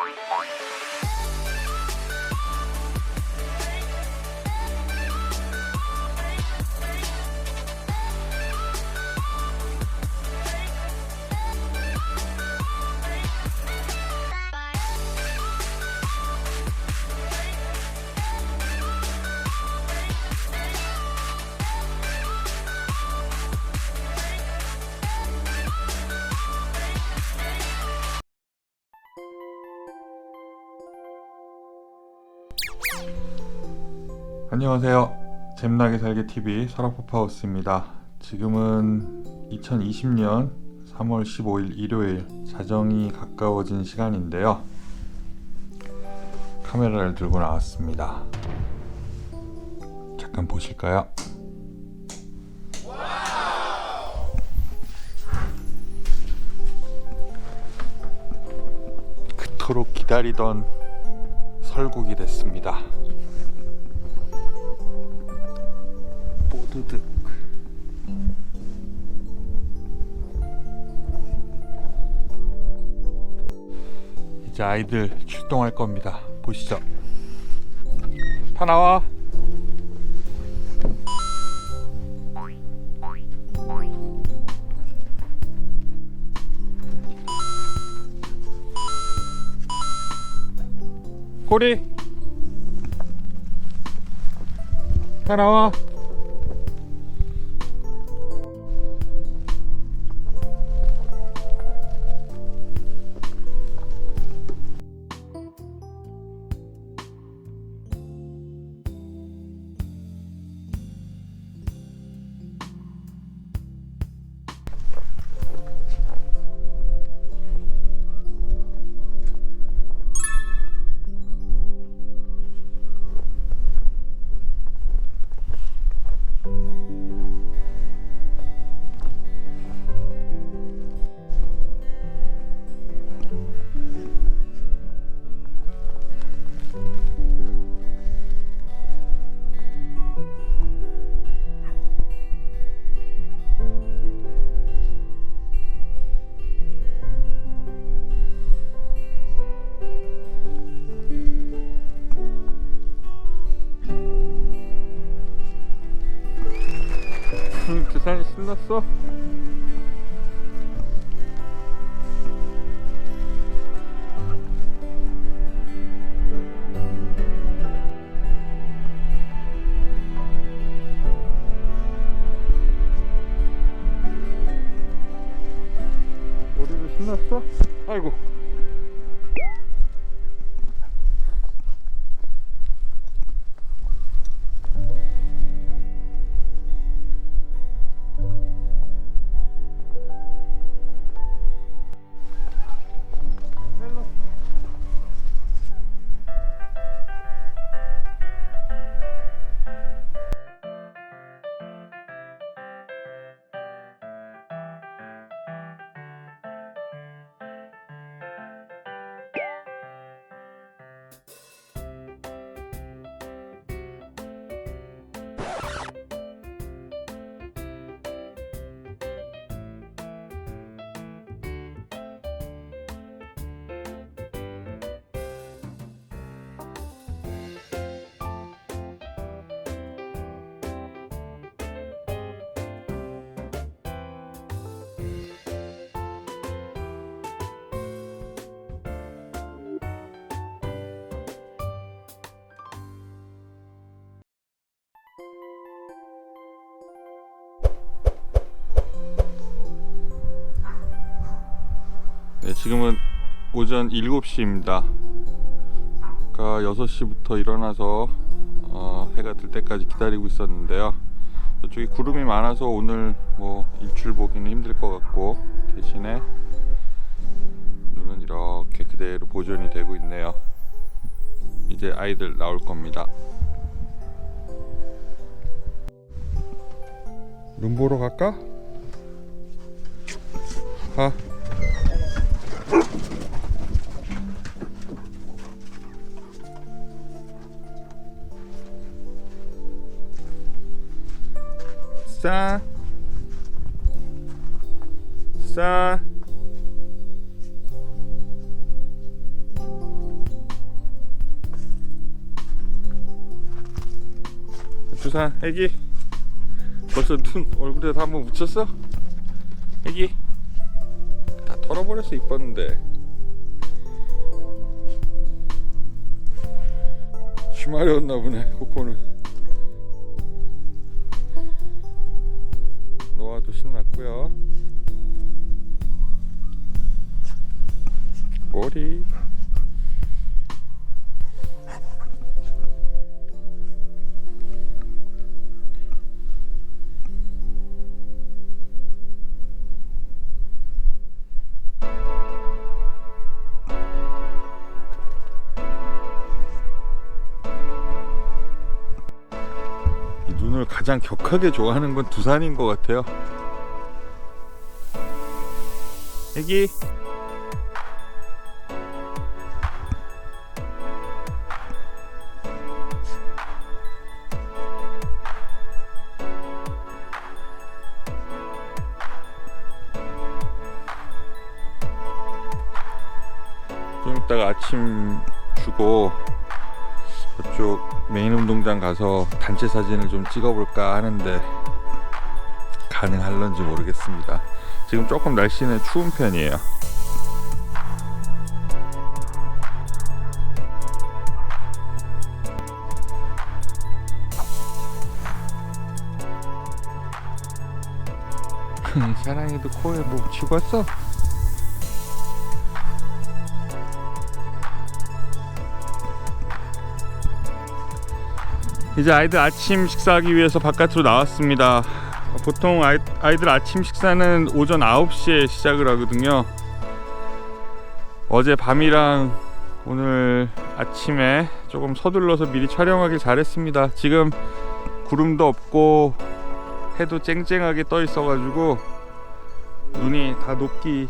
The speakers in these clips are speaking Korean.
point, point, point. 안녕하세요. 잼나게 살기 TV 설아포파우스입니다. 지금은 2020년 3월 15일 일요일 자정이 가까워진 시간인데요. 카메라를 들고 나왔습니다. 잠깐 보실까요? 그토록 기다리던 설국이 됐습니다. 뽀드득 이제 아이들 출동할 겁니다. 보시죠. 다 나와. 꼬리. 다 나와 신났어? 우리도 신났어? 아이고 지금은 오전 7시입니다. 아까 6시부터 일어나서 어, 해가 뜰 때까지 기다리고 있었는데요. 저쪽에 구름이 많아서 오늘 뭐 일출 보기는 힘들 것 같고 대신에 눈은 이렇게 그대로 보존이 되고 있네요. 이제 아이들 나올 겁니다. 눈 보러 갈까? 가. 싸, 싸, 주산 애기. 벌써 눈 얼굴에 다 한번 묻혔어? 애기. 다 털어버렸어 이뻤는데. 쉬마려웠나 보네 코코는. 노아도 신났고요. 머리 가장 격하게 좋아하는 건 두산인 것 같아요. 애기. 좀 이따가 아침 주고 저쪽 메인 운동장 가서 단체 사진을 좀 찍어볼까 하는데 가능할런지 모르겠습니다. 지금 조금 날씨는 추운 편이에요. 사랑이도 코에 뭐 묻히고 왔어? 이제 아이들 아침 식사하기 위해서 바깥으로 나왔습니다. 보통 아이, 아이들 아침 식사는 오전 9시에 시작을 하거든요. 어제 밤이랑 오늘 아침에 조금 서둘러서 미리 촬영하길 잘했습니다. 지금 구름도 없고 해도 쨍쨍하게 떠 있어가지고 눈이 다 녹기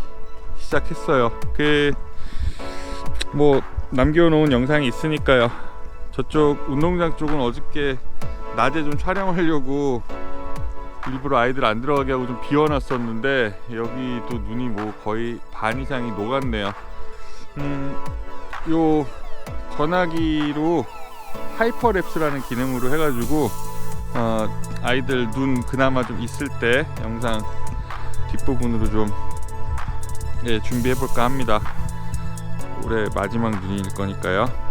시작했어요. 그 뭐 남겨놓은 영상이 있으니까요. 저쪽 운동장 쪽은 어저께 낮에 좀 촬영하려고 일부러 아이들 안 들어가게 하고 좀 비워놨었는데 여기도 눈이 뭐 거의 반 이상이 녹았네요. 음, 요 전화기로 하이퍼랩스라는 기능으로 해가지고 어, 아이들 눈 그나마 좀 있을 때 영상 뒷부분으로 좀 예, 준비해 볼까 합니다. 올해 마지막 눈일 거니까요.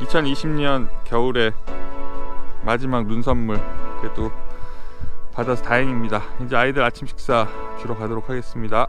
2020년 겨울에 마지막 눈 선물 그래도 받아서 다행입니다. 이제 아이들 아침 식사 주러 가도록 하겠습니다.